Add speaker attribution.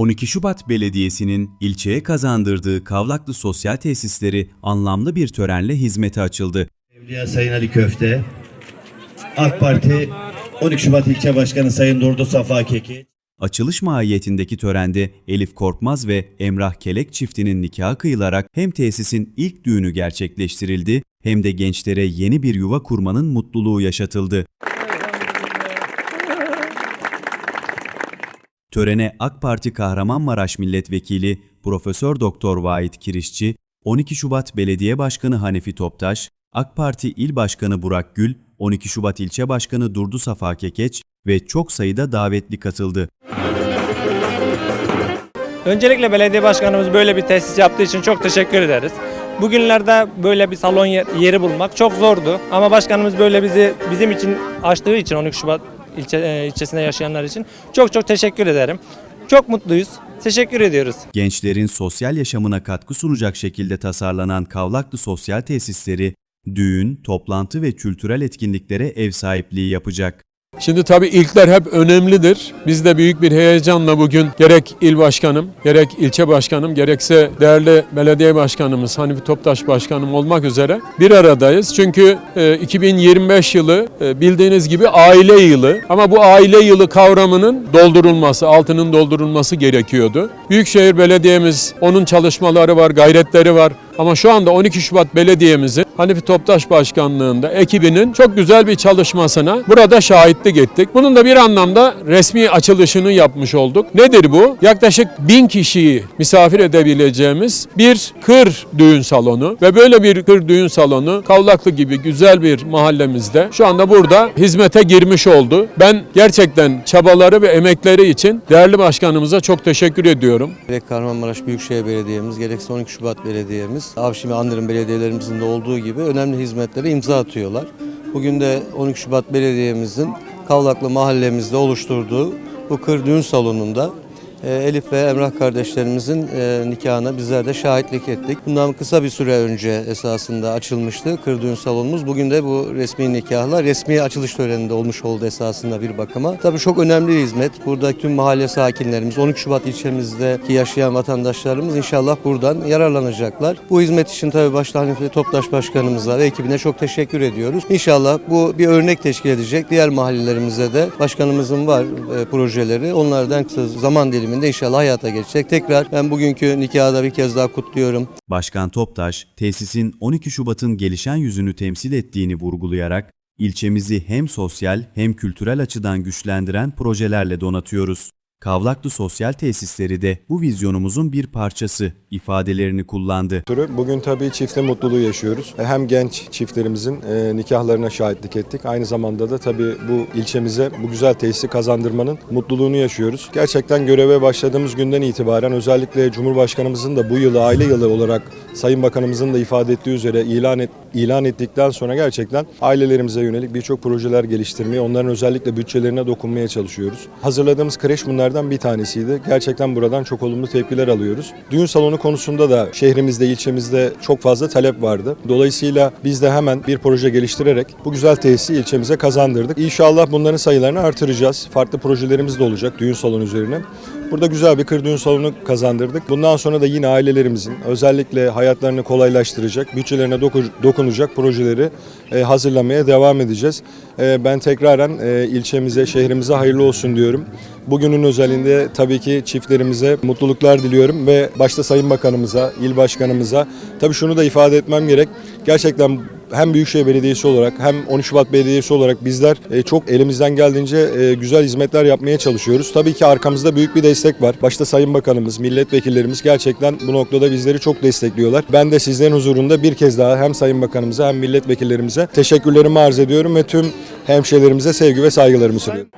Speaker 1: 12 Şubat Belediyesi'nin ilçeye kazandırdığı Kavlaklı Sosyal Tesisleri anlamlı bir törenle hizmete açıldı.
Speaker 2: Evliya Sayın Ali Köfte, AK Parti 12 Şubat İlçe Başkanı Sayın Durdu Safa Keki,
Speaker 1: Açılış mahiyetindeki törende Elif Korkmaz ve Emrah Kelek çiftinin nikahı kıyılarak hem tesisin ilk düğünü gerçekleştirildi hem de gençlere yeni bir yuva kurmanın mutluluğu yaşatıldı. Törene AK Parti Kahramanmaraş Milletvekili Profesör Doktor Vahit Kirişçi, 12 Şubat Belediye Başkanı Hanefi Toptaş, AK Parti İl Başkanı Burak Gül, 12 Şubat İlçe Başkanı Durdu Safa Kekeç ve çok sayıda davetli katıldı.
Speaker 3: Öncelikle belediye başkanımız böyle bir tesis yaptığı için çok teşekkür ederiz. Bugünlerde böyle bir salon yer- yeri bulmak çok zordu ama başkanımız böyle bizi bizim için açtığı için 12 Şubat ilçe, e, ilçesinde yaşayanlar için çok çok teşekkür ederim. Çok mutluyuz. Teşekkür ediyoruz.
Speaker 1: Gençlerin sosyal yaşamına katkı sunacak şekilde tasarlanan Kavlaklı Sosyal Tesisleri, düğün, toplantı ve kültürel etkinliklere ev sahipliği yapacak.
Speaker 4: Şimdi tabii ilkler hep önemlidir. Biz de büyük bir heyecanla bugün gerek il başkanım, gerek ilçe başkanım, gerekse değerli belediye başkanımız Hanifi Toptaş başkanım olmak üzere bir aradayız. Çünkü e, 2025 yılı e, bildiğiniz gibi aile yılı ama bu aile yılı kavramının doldurulması, altının doldurulması gerekiyordu. Büyükşehir Belediye'miz onun çalışmaları var, gayretleri var. Ama şu anda 12 Şubat Belediye'mizin Hanifi Toptaş Başkanlığı'nda ekibinin çok güzel bir çalışmasına burada şahitlik ettik. Bunun da bir anlamda resmi açılışını yapmış olduk. Nedir bu? Yaklaşık bin kişiyi misafir edebileceğimiz bir kır düğün salonu ve böyle bir kır düğün salonu Kavlaklı gibi güzel bir mahallemizde şu anda burada hizmete girmiş oldu. Ben gerçekten çabaları ve emekleri için değerli başkanımıza çok teşekkür ediyorum.
Speaker 5: Gerek Kahramanmaraş Büyükşehir Belediye'miz, gerekse 12 Şubat Belediye'miz, Avşin ve Andırın belediyelerimizin de olduğu gibi önemli hizmetlere imza atıyorlar. Bugün de 12 Şubat Belediye'mizin Kavlaklı mahallemizde oluşturduğu bu kır düğün salonunda Elif ve Emrah kardeşlerimizin e, nikahına bizler de şahitlik ettik. Bundan kısa bir süre önce esasında açılmıştı kır düğün salonumuz. Bugün de bu resmi nikahla resmi açılış töreninde olmuş oldu esasında bir bakıma. Tabii çok önemli bir hizmet. Burada tüm mahalle sakinlerimiz, 12 Şubat ilçemizdeki yaşayan vatandaşlarımız inşallah buradan yararlanacaklar. Bu hizmet için tabii başta Hanife Toptaş Başkanımıza ve ekibine çok teşekkür ediyoruz. İnşallah bu bir örnek teşkil edecek. Diğer mahallelerimize de başkanımızın var e, projeleri. Onlardan kısa zaman diliminde inşallah hayata geçecek. Tekrar ben bugünkü nikahı da bir kez daha kutluyorum.
Speaker 1: Başkan Toptaş, tesisin 12 Şubat'ın gelişen yüzünü temsil ettiğini vurgulayarak, ilçemizi hem sosyal hem kültürel açıdan güçlendiren projelerle donatıyoruz. Kavlaklı Sosyal Tesisleri de bu vizyonumuzun bir parçası ifadelerini kullandı.
Speaker 6: Bugün tabii çifte mutluluğu yaşıyoruz. Hem genç çiftlerimizin e, nikahlarına şahitlik ettik. Aynı zamanda da tabii bu ilçemize bu güzel tesisi kazandırmanın mutluluğunu yaşıyoruz. Gerçekten göreve başladığımız günden itibaren özellikle Cumhurbaşkanımızın da bu yılı aile yılı olarak Sayın Bakanımızın da ifade ettiği üzere ilan et, ilan ettikten sonra gerçekten ailelerimize yönelik birçok projeler geliştirmeye, onların özellikle bütçelerine dokunmaya çalışıyoruz. Hazırladığımız kreş bunlardan bir tanesiydi. Gerçekten buradan çok olumlu tepkiler alıyoruz. Düğün salonu konusunda da şehrimizde, ilçemizde çok fazla talep vardı. Dolayısıyla biz de hemen bir proje geliştirerek bu güzel tesisi ilçemize kazandırdık. İnşallah bunların sayılarını artıracağız. Farklı projelerimiz de olacak düğün salonu üzerine. Burada güzel bir kır düğün salonu kazandırdık. Bundan sonra da yine ailelerimizin özellikle hayatlarını kolaylaştıracak, bütçelerine doku- dokunacak projeleri e, hazırlamaya devam edeceğiz. E, ben tekraren e, ilçemize, şehrimize hayırlı olsun diyorum. Bugünün özelinde tabii ki çiftlerimize mutluluklar diliyorum ve başta Sayın Bakanımıza, il başkanımıza tabii şunu da ifade etmem gerek. Gerçekten hem Büyükşehir Belediyesi olarak hem 13 Şubat Belediyesi olarak bizler e, çok elimizden geldiğince e, güzel hizmetler yapmaya çalışıyoruz. Tabii ki arkamızda büyük bir destek var. Başta Sayın Bakanımız, milletvekillerimiz gerçekten bu noktada bizleri çok destekliyorlar. Ben de sizlerin huzurunda bir kez daha hem Sayın Bakanımıza hem milletvekillerimize teşekkürlerimi arz ediyorum ve tüm hemşehrilerimize sevgi ve saygılarımı sunuyorum.